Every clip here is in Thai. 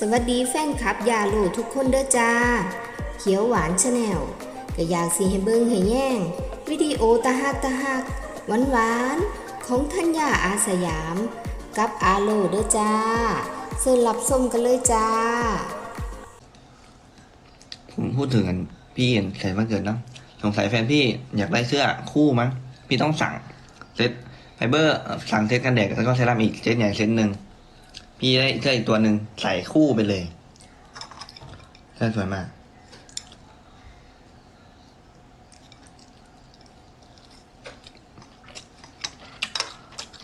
สวัสดีแฟนคลับยาโลทุกคนเด้อจ้า เขียวหวานชาแนลก็อยากสิให้เบิ่งให้แย่ง วิดีโอตาฮักตาฮักหวานหวานของทัญญาอาสยาม กับอาโลเด้อจ้าเชิญรับชมกันเลยจ้า ผมพูดถึงกันพี่เห็นใส่มาเกิดเนาะสงสัยแฟนพี่อยากได้เสื้อคู่มั้งพี่ต้องสั่งเซตไฟเบอร์สั่งเซตกันแดดแล้วก็เซรั่มอีกเซตใหญ่เซตหนึ่ง พี่ได้เสื้ออีกตัวหนึ่งใส่คู่ไปเลยเสื้อสวยมาก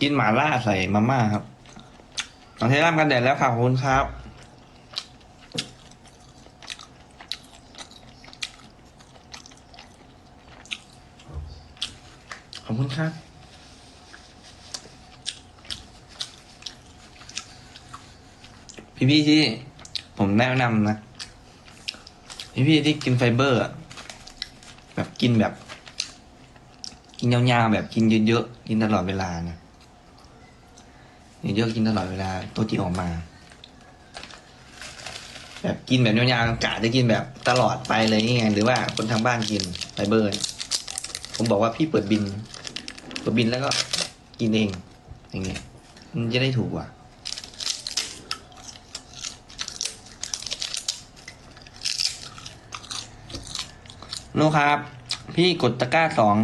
กินหมาล่าใส่มาม่าครับสั่งเซรั่มกันแดดแล้วค่ะขอบคุณครับ ขอบคุณครับ พี่พี่ที่ผมแนะนำนะ พี่พี่ที่กินไฟเบอร์แบบกินแบบ กินยาวๆแบบกินเยอะๆกินตลอดเวลานะเยอะๆกินตลอดเวลาตัวที่ออกมา แบบกินแบบยาวๆกะจะกินแบบตลอดไปเลยนี่ไงหรือว่าคนทางบ้านกินไฟเบอร์ผมบอกว่าพี่เปิดบิน เปิดบินแล้วก็กินเอง อย่างเงี้ยมันจะได้ถูกกว่า ลูกครับ พี่กดตะกร้าสอง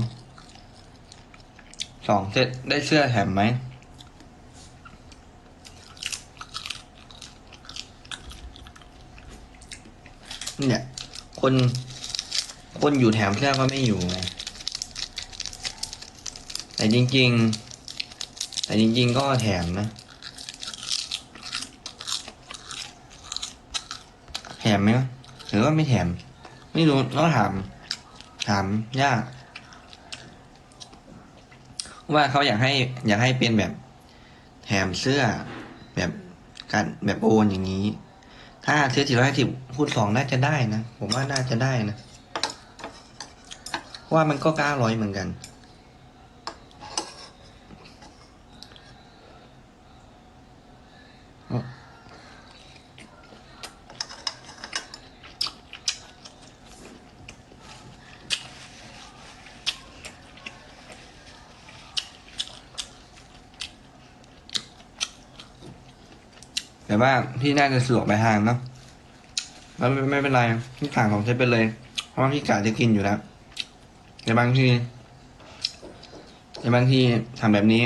สองเสร็จได้เสื้อแถมไหมเนี่ย คน คนอยู่แถมเสื้อก็ไม่อยู่ไงแต่จริง ๆ แต่จริง ๆ ก็แถมนะแถมไหมหรือว่าไม่แถม ไม่รู้ต้องถาม ถามยาก ว่าเขาอยากให้ อยากให้เป็นแบบแถมเสื้อ แบบการแบบโอนอย่างนี้ ถ้าซื้อสี่ร้อยห้าสิบคูณสองน่าจะได้นะ ผมว่าน่าจะได้นะเพราะว่ามันก็เก้าร้อยเหมือนกัน แต่ว่าพี่น่าจะสะดวกไปทางเนาะแล้วไม่ไม่เป็นไรพี่สั่งของเซตไปเลย เพราะว่าพี่กะจะกินอยู่แล้วแต่บางทีแต่บางทีทำแบบนี้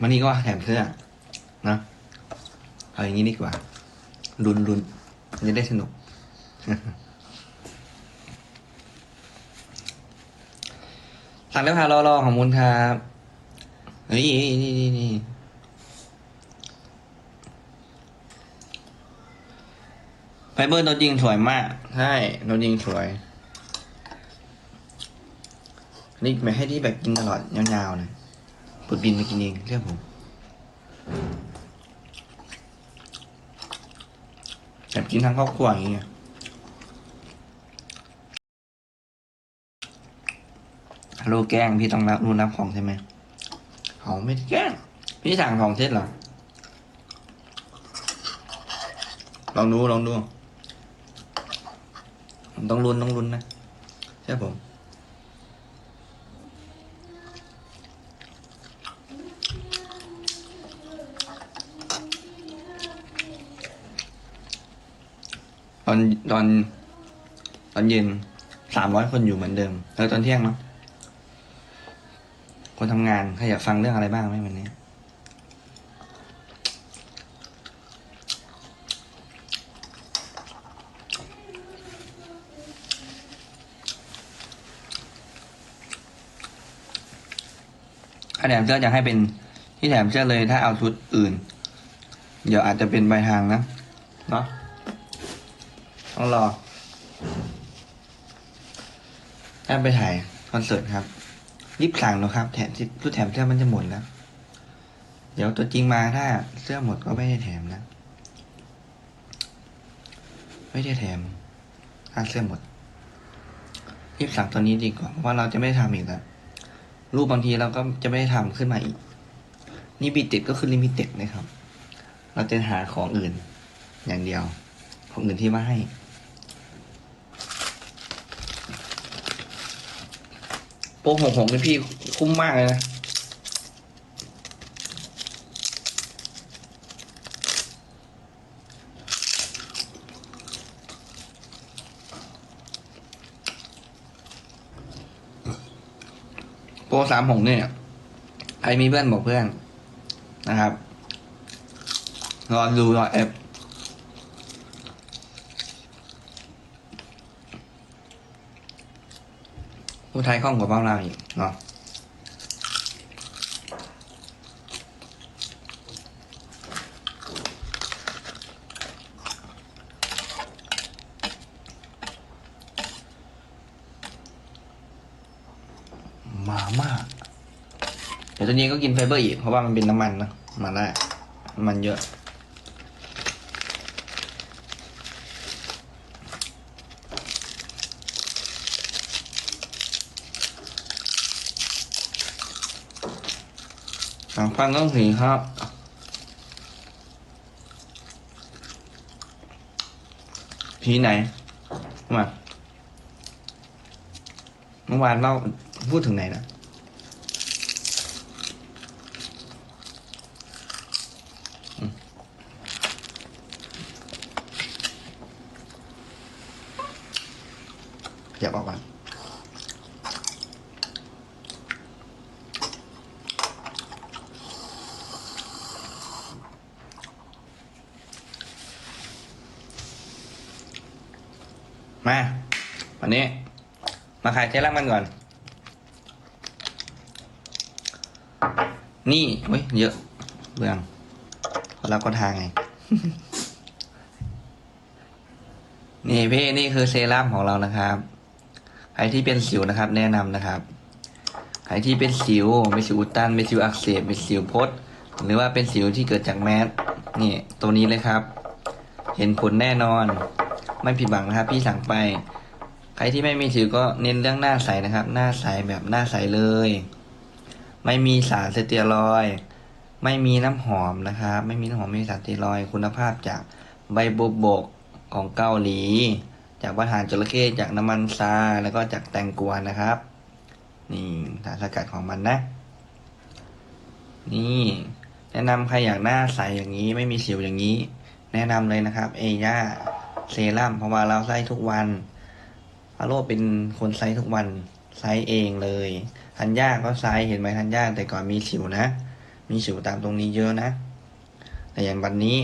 บางทีก็แถมเสื้อนะเอาอย่างนี้ดีกว่ารุนรุนมันจะได้สนุก สั่งแล้วค่ะรอรอของมุนครับเฮ้ยนี่นี่นี่ ไฟ เบอร์ตัวจริงสวยมาก ใช่ตัวจริงสวย นี่ไม่ให้ที่แบบกินตลอดยาวๆนะปุดบินไปกินเองเรียกผมแบบกินทั้งครอบครัวอย่างเงี้ยฮัลโหลแกล้งพี่ต้องรับรู้รับของใช่ไหมเขาไม่ได้แกล้ง พี่สั่งของเซตเหรอลองดูลองดู ผมต้องรุนต้องรุนนะ ใช่ผม ตอนตอนตอนเย็นสามร้อยคนอยู่เหมือนเดิม แล้วตอนเที่ยงเนาะคนทำงานใครอยากฟังเรื่องอะไรบ้างไหมวันนี้ ถ้าแถมเสื้ออยากให้เป็นที่แถมเสื้อเลยถ้าเอาชุดอื่น เดี๋ยวอาจจะเป็นใบทางนะเนาะต้องรอถ้าไปถ่ายคอนเสิร์ตครับรีบสั่งนะครับ แถมชุดแถมเสื้อมันจะหมดแล้ว เดี๋ยวตัวจริงมาถ้าเสื้อหมดก็ไม่ได้แถมนะ ไม่ได้แถมถ้าเสื้อหมดรีบสั่งตอนนี้ดีกว่าเพราะว่าเราจะไม่ทำอีกแล้ว รูปบางทีเราก็จะไม่ได้ทำขึ้นมาอีก นี่บิติดก็คือลิมิเต็ดนะครับ เราจะหาของอื่นอย่างเดียว ของอื่นที่มาให้ โป๊กหกหกนี่พี่คุ้มมากเลยนะ โปรสามหกเนี่ยใครมีเพื่อนบอกเพื่อนนะครับรอดูรอเอฟผู้ไทยคล่องกว่าบ้านเราอีกเนาะมามาก เดี๋ยว ตัวนี้ก็กินไฟเบอร์อีก เพราะว่ามันเป็นน้ำมันนะมาได้มันเยอะทางฟังต้องสีครับ ผีไหน มา เมื่อวานเราพูดถึงไหนนะ อย่าบอกว่ามาวันนี้ มาขายเจล่ามันก่อน นี่เว้ย เยอะเบืองแล้วก็ทางไง นี่พี่ นี่คือเซรั่มของเรานะครับ รที่เป็นสิวนะครับ แนะนำนะครับใครที่เป็นสิวเป็นสิวอุดตันเป็นสิวอักเสบเป็นสิวพดหรือว่าเป็นสิวที่เกิดจากแมสนี่ตัวนี้เลยครับ เห็นผลแน่นอน ไม่ผิดหวังนะครับ พี่สั่งไป ใครที่ไม่มีสิวก็เน้นเรื่องหน้าใสนะครับ หน้าใสแบบหน้าใสเลย ไม่มีสารสเตียรอยไม่มีน้ำหอมนะครับ ไม่มีน้ำหอมไม่มีสารสเตียรอยคุณภาพจากใบบัวบกของเกาหลี จากวัฒนจระเข้จากน้ำมันซาแล้วก็จากแตงกวานะครับ นี่สารสกัดของมันนะ นี่ แนะนำใครอยากหน้าใสอย่างนี้ไม่มีสิวอย่างนี้ แนะนำเลยนะครับ เอย่าเซรั่มเพราะว่าเราใช้ทุกวันพาโลเป็นคนใช้ทุกวันใช้เองเลย ทันย่าก็ใช้เห็นไหมทันย่าแต่ก่อนมีสิวนะ มีสิวตามตรงนี้เยอะนะ แต่อย่างวันนี้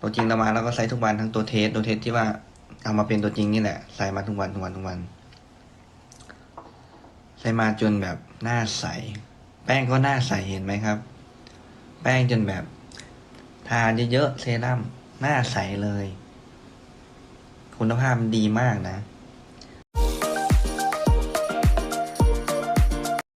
ตัวจริงเรามาเราก็ใช้ทุกวันทั้งตัวเทสตัวเทสที่ว่า เอามาเป็นตัวจริงนี่แหละ ใส่มาทุกวันทุกวันทุกวัน ใส่มาจนแบบหน้าใส แป้งก็หน้าใสเห็นไหมครับ แป้งจนแบบ ทาเยอะๆเซรั่มหน้าใสเลย คุณภาพมันดีมากนะ